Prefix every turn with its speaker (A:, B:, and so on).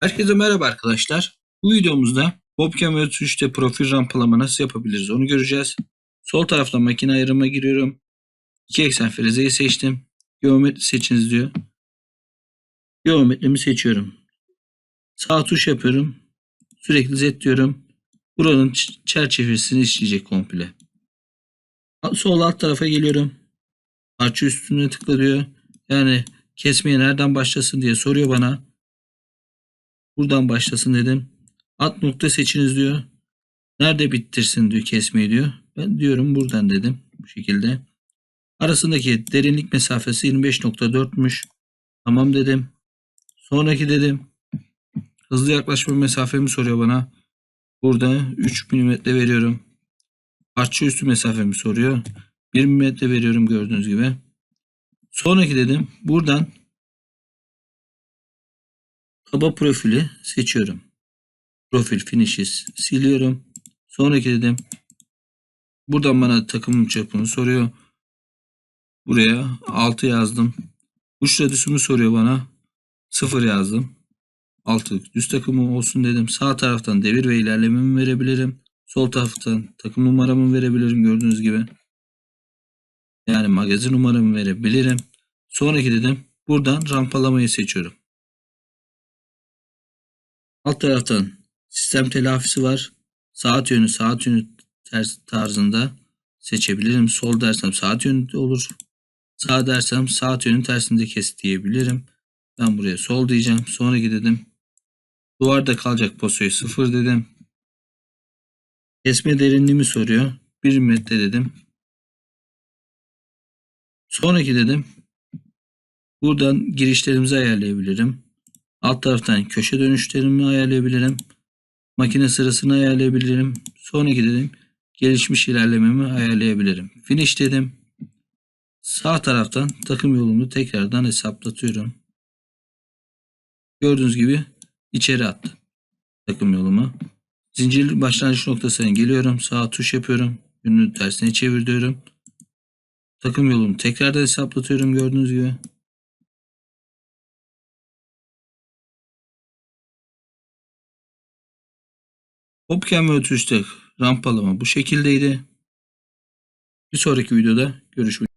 A: Herkese merhaba arkadaşlar. Bu videomuzda Bobcam 3'te profil rampalama nasıl yapabiliriz onu göreceğiz. Sol taraftan makine ayarıma giriyorum. İki eksen frezeyi seçtim. Geometri seçiniz diyor. Geometrimi seçiyorum. Sağ tuş yapıyorum. Sürekli Z diyorum. Buranın çerçevesini işleyecek komple. Sol alt tarafa geliyorum. Parça üstüne tıkla diyor. Yani kesmeye nereden başlasın diye soruyor bana. Buradan başlasın dedim. Alt nokta seçiniz diyor. Nerede bitirsin diyor kesmeyi diyor. Ben diyorum buradan dedim. Bu şekilde. Arasındaki derinlik mesafesi 25.4'müş. Tamam dedim. Sonraki dedim. Hızlı yaklaşma mesafemi soruyor bana. Burada 3 mm veriyorum. Parça üstü mesafemi soruyor. 1 mm veriyorum gördüğünüz gibi. Sonraki dedim. Buradan kaba profili seçiyorum. Profil finishes siliyorum. Sonraki dedim. Buradan bana takımın çapını soruyor. Buraya 6 yazdım. Uç radyusumu soruyor bana. 0 yazdım. 6 düz takımı olsun dedim. Sağ taraftan devir ve ilerlememi verebilirim. Sol taraftan takım numaramı verebilirim gördüğünüz gibi. Yani magazin numaramı verebilirim. Sonraki dedim. Buradan rampalamayı seçiyorum. Alt taraftan sistem telafisi var. Saat yönü saat yönü tarzında seçebilirim. Sol dersem saat yönü olur. Sağ dersem saat yönün tersinde kes diyebilirim. Ben buraya sol diyeceğim. Sonraki dedim. Duvarda kalacak posoyu sıfır dedim. Kesme derinliğimi soruyor. 1 metre dedim. Sonraki dedim. Buradan girişlerimizi ayarlayabilirim. Alt taraftan köşe dönüşlerimi ayarlayabilirim. Makine sırasını ayarlayabilirim. Sonraki dedim gelişmiş ilerlememi ayarlayabilirim. Finish dedim. Sağ taraftan takım yolumu tekrardan hesaplatıyorum. Gördüğünüz gibi içeri attı takım yolumu. Zincir başlangıç noktasına geliyorum. Sağ tuş yapıyorum. Yönünü tersine çevir diyorum. Takım yolumu tekrardan hesaplatıyorum gördüğünüz gibi. Hopcam ve ötüşte rampalama bu şekildeydi. Bir sonraki videoda görüşmek